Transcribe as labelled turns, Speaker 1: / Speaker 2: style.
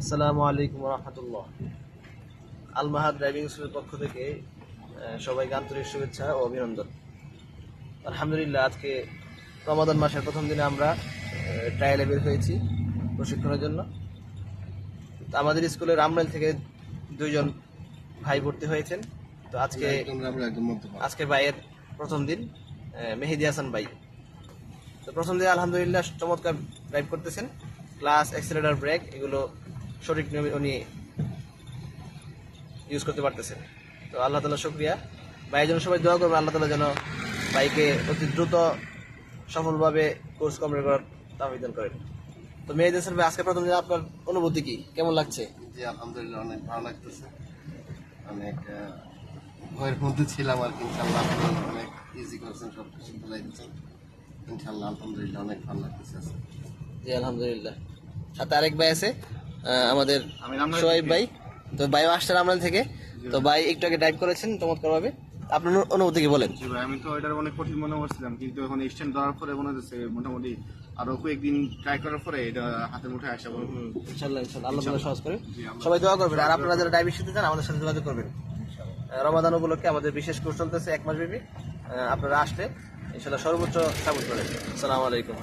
Speaker 1: আসসালামু আলাইকুম রহমতুল্লাহ। আলমাহাদ ড্রাইভিং স্কুলের পক্ষ থেকে সবাইকে আন্তরিক শুভেচ্ছা ও অভিনন্দন। আলহামদুলিল্লাহ আজকে রমাদান মাসের প্রথম দিনে আমরা ট্রায়ালে বের হয়েছি প্রশিক্ষণের জন্য। তো আমাদের স্কুলের রামরাইল থেকে দুইজন ভাই ভর্তি হয়েছেন। তো আজকে আজকে ভাইয়ের প্রথম দিন মেহেদি হাসান ভাই। তো প্রথম দিন আলহামদুলিল্লাহ চমৎকার ড্রাইভ করতেছেন। ক্লাস অ্যাক্সিলেটার ব্রেক এগুলো সঠিক নিয়মে উনি ইউজ করতে পারতেছেন। তো আল্লাহ তালা শুক্রিয়া। ভাইয়ের জন্য সবাই দোয়া করবেন আল্লাহ তালা যেন বাইকে অতি দ্রুত সফলভাবে কোর্স কমপ্লিট করার আবেদন করেন। তো মেহেদি হাসান ভাই আজকে প্রথম দিন আপনার অনুভূতি কি? কেমন লাগছে?
Speaker 2: জি আলহামদুলিল্লাহ অনেক ভালো লাগতেছে। অনেক ভয়ের মধ্যে ছিলাম আর কি ইনশাল্লাহ অনেক ইজি করছেন সব কিছু বলাই দিচ্ছেন। ইনশাল্লাহ আলহামদুলিল্লাহ অনেক ভালো লাগতেছে।
Speaker 1: জি আলহামদুলিল্লাহ। সাথে আরেক ভাই আছে আমাদের সোহাইব ভাই। তো ভাইও আসছে রামনাল থেকে। তো ভাই একটু আগে ড্রাইভ করেছেন চমৎকার ভাবে আপনার অনু- অনুভূতি কি বলেন?
Speaker 3: জি ভাই আমি তো এটার অনেক কঠিন মনে করছিলাম কিন্তু এখন স্ট্যান্ড দেওয়ার পরে মনে হচ্ছে মোটামুটি আরও কয়েকদিন ট্রাই করার পরে এটা হাতের মুঠে আসা বলব।
Speaker 1: আল্লাহ তাআলা সহজ করে। সবাই দোয়া করবেন। আর আপনারা যারা ড্রাইভিং শিখতে চান আমাদের সাথে যোগাযোগ করবেন। রমাদান উপলক্ষে আমাদের বিশেষ কোর্স চলতেছে এক মাস ব্যাপী। আপনারা আসলে ইনশাল্লাহ সর্বোচ্চ সাপোর্ট করেন। আসসালামু আলাইকুম।